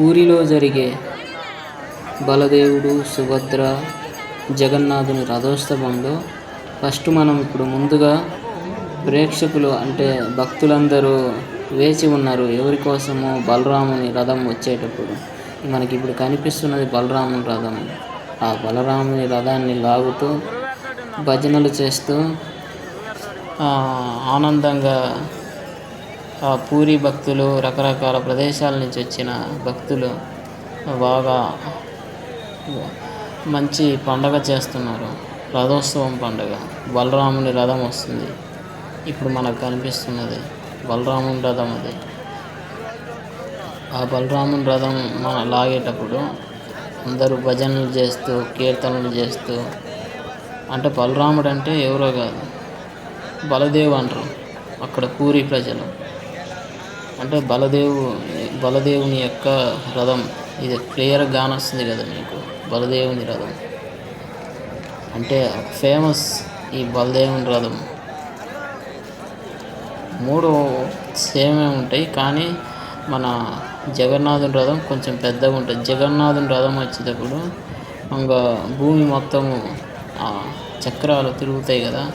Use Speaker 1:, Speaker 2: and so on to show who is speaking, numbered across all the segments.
Speaker 1: పూరిలో జరిగే బలదేవుడు సుభద్ర జగన్నాథుని రథోత్సవంలో ఫస్ట్ మనం ఇప్పుడు ముందుగా ప్రేక్షకులు అంటే భక్తులందరూ వేచి ఉన్నారు ఎవరి కోసము బలరాముని రథం వచ్చేటప్పుడు. మనకి ఇప్పుడు కనిపిస్తున్నది బలరాముని రథం. ఆ బలరాముని రథాన్ని లాగుతూ భజనలు చేస్తూ ఆనందంగా ఆ పూరి భక్తులు రకరకాల ప్రదేశాల నుంచి వచ్చిన భక్తులు బాగా మంచి పండగ చేస్తున్నారు. రథోత్సవం పండగ. బలరాముని రథం వస్తుంది. ఇప్పుడు మనకు కనిపిస్తున్నది బలరాముని రథం అది. ఆ బలరాముని రథం మన లాగేటప్పుడు అందరూ భజనలు చేస్తూ కీర్తనలు చేస్తూ అంటే బలరాముడు అంటే ఎవరో కాదు. బలదేవ్ అంటారు. అక్కడ పూరి ప్రజలు. అంటే బలదేవు బలదేవుని యొక్క రథం ఇది క్లియర్ గానొస్తుంది కదా మీకు బలదేవుని రథం. అంటే ఫేమస్ ఈ బలదేవుని రథం. మూడు సేమే ఉంటాయి కానీ మన జగన్నాథుని రథం కొంచెం పెద్దగా ఉంటుంది. జగన్నాథుని రథం వచ్చేటప్పుడు ఇంకా భూమి మొత్తము ఆ చక్రాలు తిరుగుతాయి కదా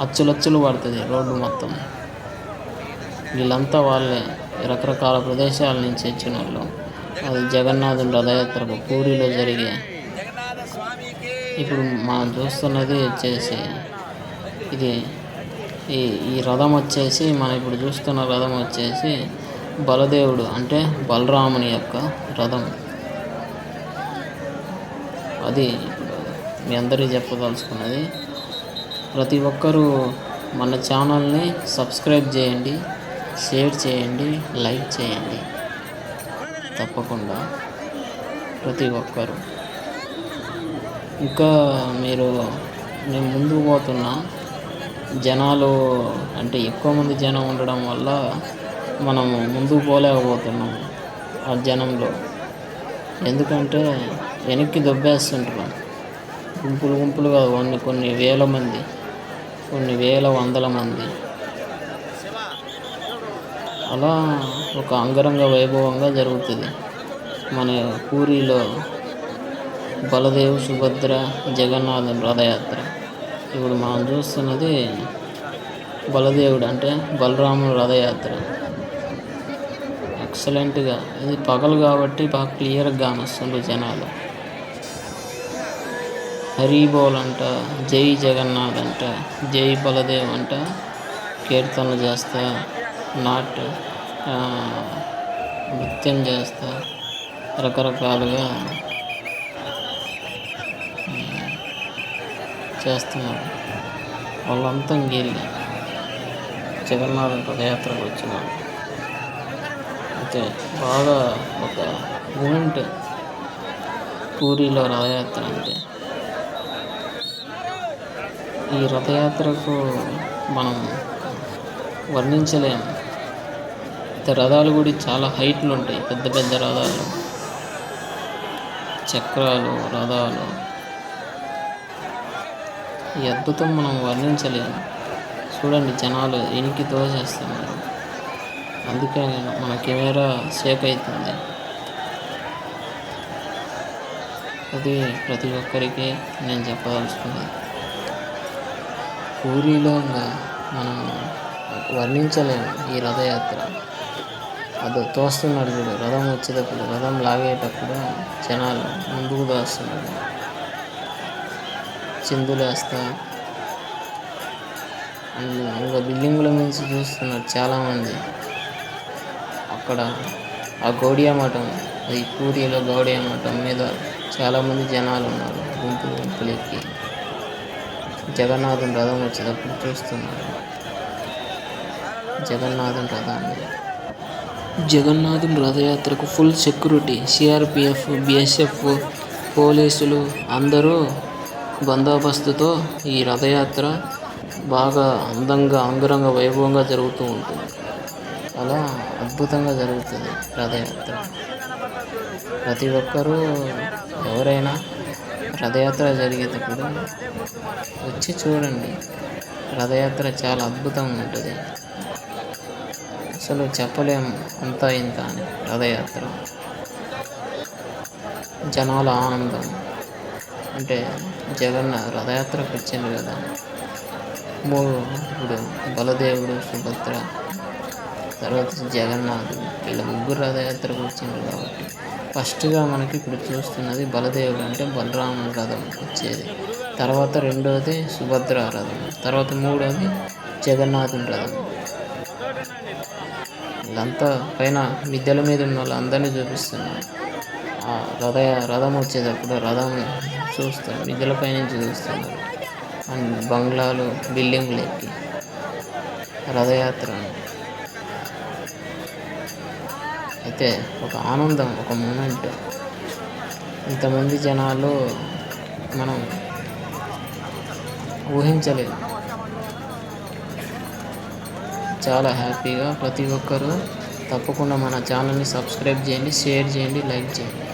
Speaker 1: అచ్చులచ్చులు పడుతుంది రోడ్డు మొత్తం. వీళ్ళంతా వాళ్ళే. రకరకాల ప్రదేశాల నుంచి వచ్చిన వాళ్ళు. అది జగన్నాథుని రథయాత్ర పూరిలో జరిగే ఇప్పుడు మనం చూస్తున్నది వచ్చేసి ఇది ఈ ఈ రథం వచ్చేసి మనం ఇప్పుడు చూస్తున్న రథం వచ్చేసి బలదేవుడు అంటే బలరాముని యొక్క రథం. అది ఇప్పుడు మీ అందరికీ చెప్పదలుచుకున్నది. ప్రతి ఒక్కరూ మన ఛానల్ని సబ్స్క్రైబ్ చేయండి. షేర్ చేయండి లైక్ చేయండి. తప్పకుండా ప్రతి ఒక్కరు. ఇంకా మీరు నేను ముందుకు పోతున్నా జనాలు అంటే ఎక్కువ మంది జనం ఉండడం వల్ల మనము ముందుకు పోలేకపోతున్నాం ఆ జనంలో. ఎందుకంటే వెనక్కి దొబ్బేస్తుంటున్నాం గుంపులు గుంపులుగా కొన్ని కొన్ని వేల మంది కొన్ని వేల వందల మంది. అలా ఒక అంగరంగ వైభవంగా జరుగుతుంది. మన పూరిలో బలదేవ్ సుభద్ర జగన్నాథం రథయాత్ర. ఇప్పుడు మనం చూస్తున్నది బలదేవుడు అంటే బలరాముడు రథయాత్ర. ఎక్సలెంట్గా ఇది పగలు కాబట్టి బాగా క్లియర్గా కానొస్తుండ్రు జనాలు. హరిబోల్ అంట జై జగన్నాథ్ అంట జై బలదేవ్ అంట కీర్తనలు చేస్తా నాట్ నృత్యం చేస్తా రకరకాలుగా చేస్తున్నారు వాళ్ళంతా గెలి జగన్నాథ పదయాత్రకు వచ్చినారు అయితే బాగా ఒక మూమెంట్ పూరిలో రథయాత్ర అంటే. ఈ రథయాత్రకు మనం వర్ణించలేము రథాలు కూడా చాలా హైట్లు ఉంటాయి. పెద్ద పెద్ద రథాలు. చక్రాలు రథాలు. ఈ అద్భుతం మనం వర్ణించలేము. చూడండి జనాలు ఎనికి తోసేస్తున్నారు అందుకే మన కెమెరా షేక్ అవుతుంది. అది ప్రతి ఒక్కరికి నేను చెప్పదలుచుకున్నది పూరిలో ఇంకా మనం వర్ణించలేము ఈ రథయాత్ర. అది తోస్తున్నాడు చూడు. రథం వచ్చేటప్పుడు రథం లాగేటప్పుడు జనాలు ముందుకు తోస్తున్నాడు చిందులేస్తా ఇంకా బిల్డింగుల నుంచి చూస్తున్నారు చాలామంది. అక్కడ ఆ గౌడియా మఠం అది పూరిలో గౌడియా మఠం మీద చాలామంది జనాలు ఉన్నారు. గుంపులు గుంపులు ఎక్కి జగన్నాథం రథం వచ్చేటప్పుడు చూస్తున్నారు. జగన్నాథం రథాన్ని. జగన్నాథం రథయాత్రకు ఫుల్ సెక్యూరిటీ సిఆర్పిఎఫ్ బిఎస్ఎఫ్ పోలీసులు అందరూ బందోబస్తుతో ఈ రథయాత్ర బాగా అందంగా అంగరంగ వైభవంగా జరుగుతూ ఉంటుంది. అలా అద్భుతంగా జరుగుతుంది రథయాత్ర. ప్రతి ఒక్కరూ ఎవరైనా రథయాత్ర జరిగేటప్పుడు వచ్చి చూడండి. రథయాత్ర చాలా అద్భుతంగా ఉంటుంది. అసలు చెప్పలేము అంతా ఇంత అని రథయాత్ర. జనాల ఆనందం. అంటే జగన్న రథయాత్రకు వచ్చింది కదా. మూడు ఇప్పుడు బలదేవుడు సుభద్ర తర్వాత జగన్నాథుడు వీళ్ళ ముగ్గురు రథయాత్రకు వచ్చింది కాబట్టి ఫస్ట్గా మనకి ఇప్పుడు చూస్తున్నది బలదేవుడు అంటే బలరాముని రథం వచ్చేది. తర్వాత రెండవది సుభద్ర రథం. తర్వాత మూడవది జగన్నాథుని రథం. ఇదంతా పైన మిద్దెల మీద ఉన్న వాళ్ళందరినీ చూపిస్తున్నారు ఆ రథ రథం వచ్చేటప్పుడు రథం చూస్తారు మిద్దెల పైన నుంచి చూస్తున్నారు అండ్ బంగ్లాలు బిల్డింగ్లు ఎక్కి రథయాత్ర. అయితే ఒక ఆనందం ఒక మూమెంట్. ఇంతమంది జనాలు మనం ఊహించలేదు చాలా హ్యాపీగా ప్రతి ఒక్కరూ తప్పకుండా మన ఛానల్ని సబ్స్క్రైబ్ చేయండి షేర్ చేయండి లైక్ చేయండి.